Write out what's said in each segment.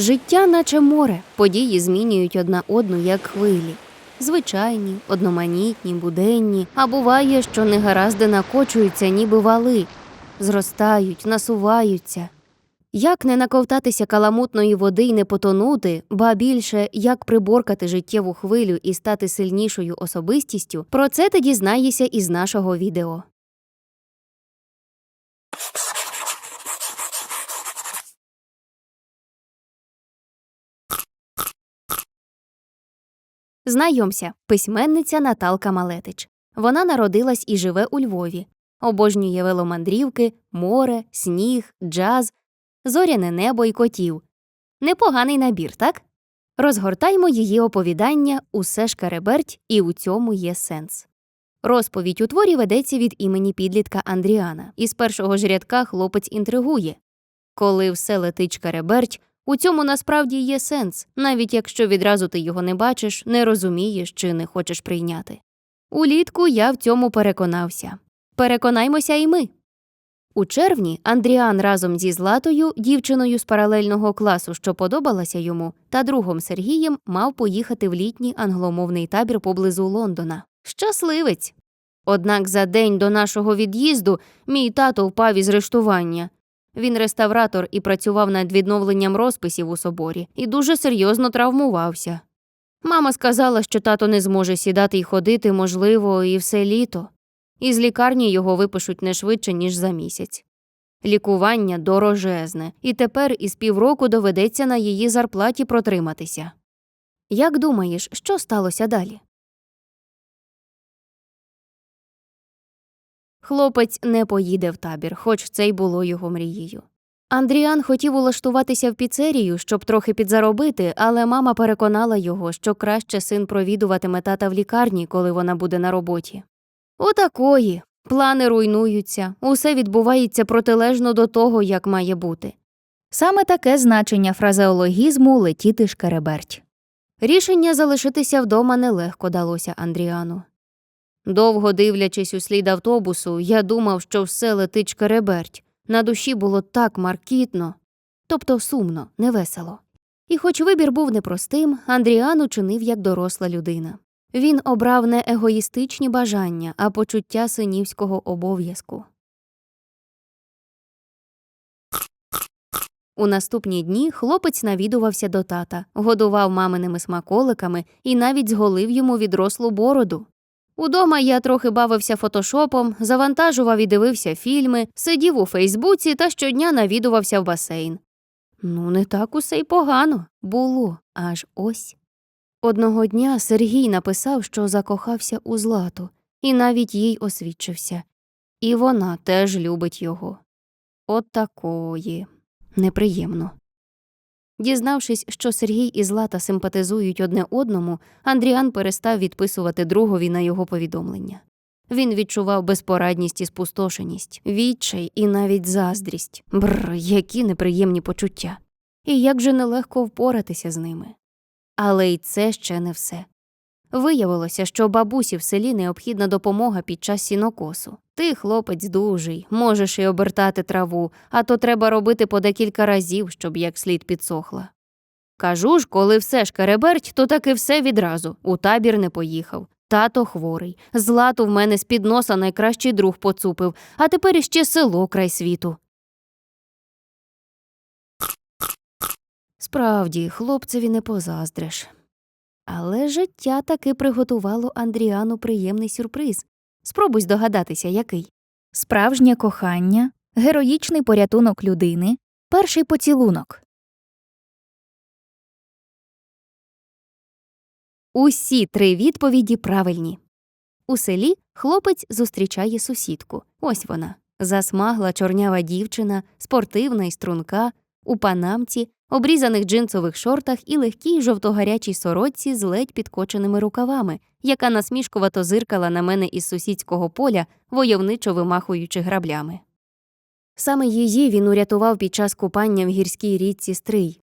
Життя, наче море, події змінюють одна одну, як хвилі. Звичайні, одноманітні, буденні, а буває, що негаразди накочуються, ніби вали, зростають, насуваються. Як не наковтатися каламутної води й не потонути, ба більше як приборкати життєву хвилю і стати сильнішою особистістю, про це ти дізнаєшся із нашого відео. Знайомся, письменниця Наталка Малетич. Вона народилась і живе у Львові. Обожнює веломандрівки, море, сніг, джаз, зоряне небо і котів. Непоганий набір, так? Розгортаймо її оповідання Усе шкереберть, і у цьому є сенс. Розповідь у творі ведеться від імені підлітка Андріана, і з першого ж рядка хлопець інтригує. Коли все летить шкереберть, у цьому насправді є сенс, навіть якщо відразу ти його не бачиш, не розумієш чи не хочеш прийняти. Улітку я в цьому переконався. Переконаймося і ми. У червні Андріан разом зі Златою, дівчиною з паралельного класу, що подобалася йому, та другом Сергієм мав поїхати в літній англомовний табір поблизу Лондона. Щасливець. Однак за день до нашого від'їзду мій тато впав із рештування. Він реставратор і працював над відновленням розписів у соборі і дуже серйозно травмувався. Мама сказала, що тато не зможе сідати й ходити, можливо, і все літо. Із лікарні його випишуть не швидше, ніж за місяць. Лікування дорожезне, і тепер із півроку доведеться на її зарплаті протриматися. Як думаєш, що сталося далі? Хлопець не поїде в табір, хоч це й було його мрією. Андріан хотів улаштуватися в піцерію, щоб трохи підзаробити, але мама переконала його, що краще син провідуватиме тата в лікарні, коли вона буде на роботі. Отакої. Плани руйнуються, усе відбувається протилежно до того, як має бути. Саме таке значення фразеологізму летіти шкереберть. Рішення залишитися вдома нелегко далося Андріану. Довго дивлячись у слід автобусу, я думав, що все летить шкереберть. На душі було так маркітно, тобто сумно, невесело. І хоч вибір був непростим, Андріан учинив як доросла людина. Він обрав не егоїстичні бажання, а почуття синівського обов'язку. У наступні дні хлопець навідувався до тата, годував маминими смаколиками і навіть зголив йому відрослу бороду. Удома я трохи бавився фотошопом, завантажував і дивився фільми, сидів у Фейсбуці та щодня навідувався в басейн. Ну, не так усе й погано було, аж ось. Одного дня Сергій написав, що закохався у Злату, і навіть їй освідчився. І вона теж любить його. От такої. Неприємно. Дізнавшись, що Сергій і Злата симпатизують одне одному, Андріан перестав відписувати другові на його повідомлення. Він відчував безпорадність і спустошеність, відчай і навіть заздрість. Бррр, які неприємні почуття. І як же нелегко впоратися з ними. Але й це ще не все. Виявилося, що бабусі в селі необхідна допомога під час сінокосу. Ти, хлопець, дужий, можеш і обертати траву, а то треба робити по декілька разів, щоб як слід підсохла. Кажу ж, коли все шкереберть, то таки все відразу. У табір не поїхав. Тато хворий. Злату в мене з-під носа найкращий друг поцупив, а тепер іще село край світу. Справді, хлопцеві не позаздриш. Але життя таки приготувало Андріану приємний сюрприз. Спробуй здогадатися, який. Справжнє кохання, героїчний порятунок людини, перший поцілунок. Усі три відповіді правильні. У селі хлопець зустрічає сусідку. Ось вона. Засмагла чорнява дівчина, спортивна і струнка, у панамці, обрізаних джинсових шортах і легкій жовтогарячій сорочці з ледь підкоченими рукавами, яка насмішкувато зиркала на мене із сусідського поля, войовничо вимахуючи граблями. Саме її він урятував під час купання в гірській річці Стрий.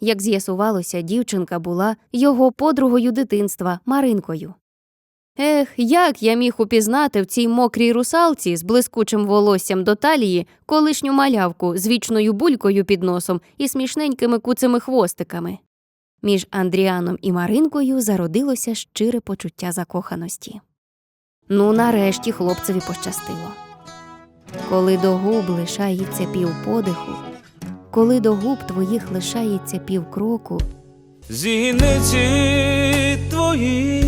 Як з'ясувалося, дівчинка була його подругою дитинства Маринкою. Ех, як я міг упізнати в цій мокрій русалці з блискучим волоссям до талії колишню малявку з вічною булькою під носом і смішненькими куцими хвостиками. Між Андріаном і Маринкою зародилося щире почуття закоханості. Ну, нарешті хлопцеві пощастило. Коли до губ лишається пів подиху, коли до губ твоїх лишається пів кроку, Зіниці твої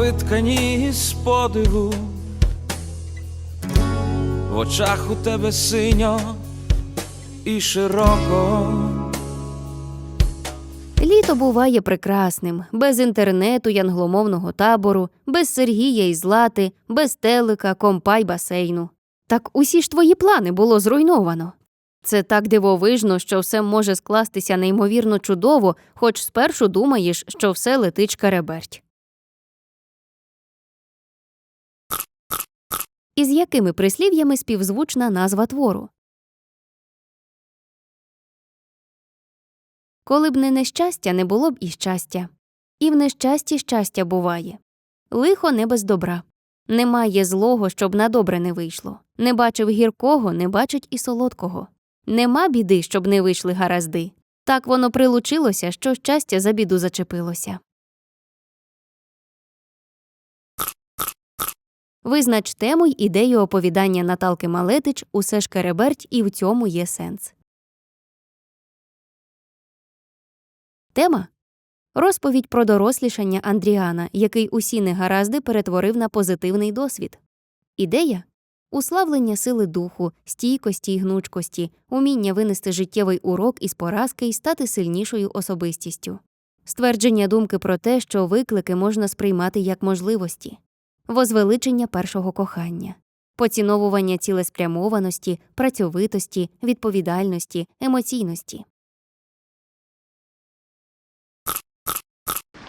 виткані з подиву, в очах у тебе синьо і широко. Літо буває прекрасним, без інтернету й англомовного табору, без Сергія і Злати, без телека, компа й басейну. Так усі ж твої плани було зруйновано. Це так дивовижно, що все може скластися неймовірно чудово, хоч спершу думаєш, що все летить шкереберть. Із якими прислів'ями співзвучна назва твору? Коли б не нещастя, не було б і щастя. І в нещасті щастя буває. Лихо не без добра. Немає злого, щоб на добре не вийшло. Не бачив гіркого, не бачить і солодкого. Нема біди, щоб не вийшли гаразди. Так воно прилучилося, що щастя за біду зачепилося. Визнач тему й ідею оповідання Наталки Малетич усе ж кереберть, і в цьому є сенс. Тема розповідь про дорослішання Андріана, який усі негаразди перетворив на позитивний досвід. Ідея уславлення сили духу, стійкості й гнучкості, уміння винести життєвий урок із поразки і стати сильнішою особистістю, ствердження думки про те, що виклики можна сприймати як можливості, возвеличення першого кохання, поціновування цілеспрямованості, працьовитості, відповідальності, емоційності.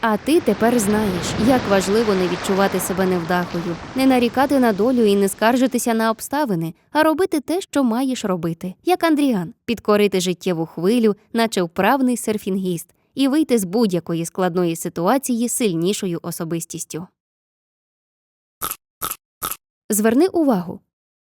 А ти тепер знаєш, як важливо не відчувати себе невдахою, не нарікати на долю і не скаржитися на обставини, а робити те, що маєш робити, як Андріан, підкорити життєву хвилю, наче вправний серфінгіст, і вийти з будь-якої складної ситуації сильнішою особистістю. Зверни увагу.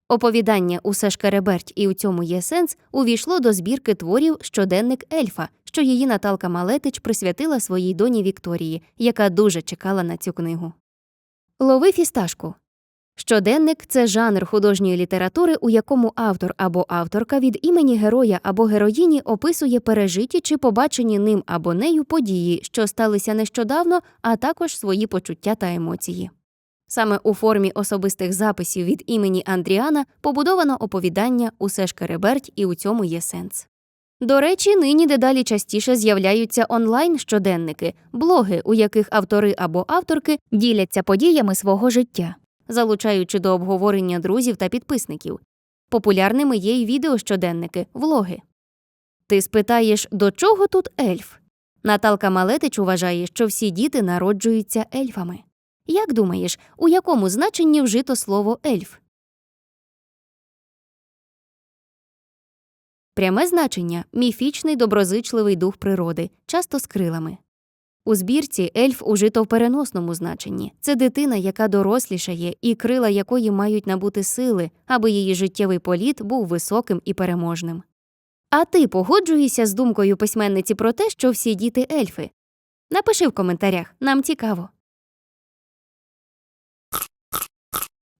Оповідання Усе ж кереберть і у цьому є сенс увійшло до збірки творів щоденник Ельфа, що її Наталка Малетич присвятила своїй доні Вікторії, яка дуже чекала на цю книгу. Лови фісташку. Щоденник це жанр художньої літератури, у якому автор або авторка від імені героя або героїні описує пережиті чи побачені ним або нею події, що сталися нещодавно, а також свої почуття та емоції. Саме у формі особистих записів від імені Андріана побудовано оповідання Усе ж кереберть і у цьому є сенс. До речі, нині дедалі частіше з'являються онлайн щоденники, блоги, у яких автори або авторки діляться подіями свого життя, залучаючи до обговорення друзів та підписників. Популярними є й відеощоденники, влоги. Ти спитаєш, до чого тут ельф? Наталка Малетич вважає, що всі діти народжуються ельфами. Як думаєш, у якому значенні вжито слово ельф? Пряме значення міфічний доброзичливий дух природи, часто з крилами. У збірці ельф ужито в переносному значенні це дитина, яка дорослішає, і крила якої мають набути сили, аби її життєвий політ був високим і переможним. А ти погоджуєшся з думкою письменниці про те, що всі діти ельфи? Напиши в коментарях, нам цікаво.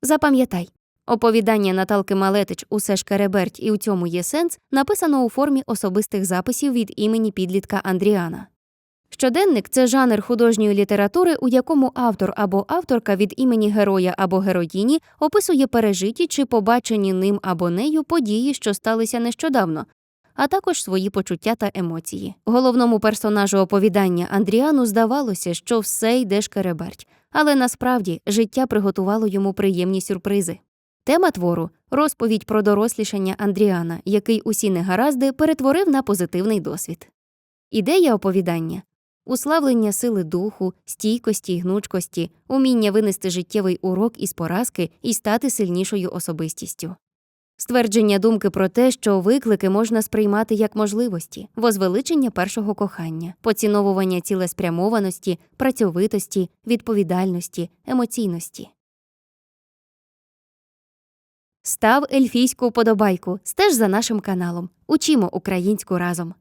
Запам'ятай, оповідання Наталки Малетич Усе ж кереберть і у цьому є сенс написано у формі особистих записів від імені підлітка Андріана. Щоденник це жанр художньої літератури, у якому автор або авторка від імені героя або героїні описує пережиті чи побачені ним або нею події, що сталися нещодавно, а також свої почуття та емоції. Головному персонажу оповідання Андріану здавалося, що все йде шкереберть, але насправді життя приготувало йому приємні сюрпризи. Тема твору розповідь про дорослішання Андріана, який усі негаразди перетворив на позитивний досвід. Ідея оповідання уславлення сили духу, стійкості й гнучкості, уміння винести життєвий урок із поразки і стати сильнішою особистістю. Ствердження думки про те, що виклики можна сприймати як можливості, возвеличення першого кохання, поціновування цілеспрямованості, працьовитості, відповідальності, емоційності. Став ельфійську вподобайку, стеж за нашим каналом. Учімо українську разом.